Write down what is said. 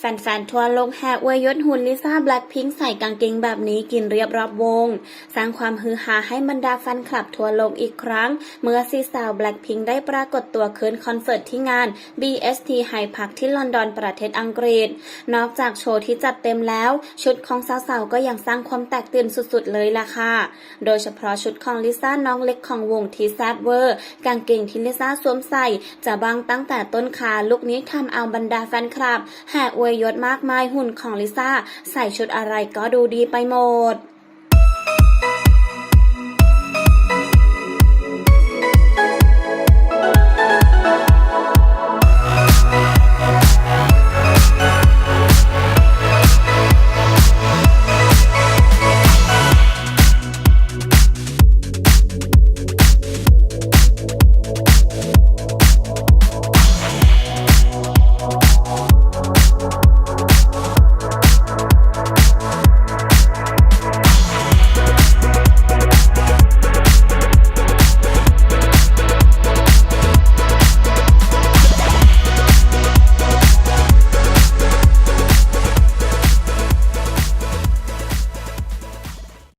แฟนๆ ทั่วโลกแห่อวยยศหุ่นลิซ่าแบล็คพิงค์ใส่กางเกงแบบนี้กินเรียบรอบวง สร้างความฮือฮาให้บรรดาแฟนคลับทั่วโลกอีกครั้ง เมื่อซีสาวแบล็คพิงค์ได้ปรากฏตัวคืนคอนเสิร์ตที่งาน BST Hyde Park ที่ลอนดอนประเทศอังกฤษ นอกจากโชว์ที่จัดเต็มแล้ว ชุดของสาวๆ ก็ยังสร้างความแตกตื่นสุดๆ เลยล่ะค่ะ โดยเฉพาะชุดของลิซ่าน้องเล็กของวงทีแซดเวอร์กางเกงที่ลิซ่าสวมใส่ จะบังตั้งแต่ต้นขาลุกนี้ทำเอาบรรดาแฟนคลับแห่อวยยศมากมายหุ่นของลิซ่า ใส่ชุดอะไรก็ดูดีไปหมด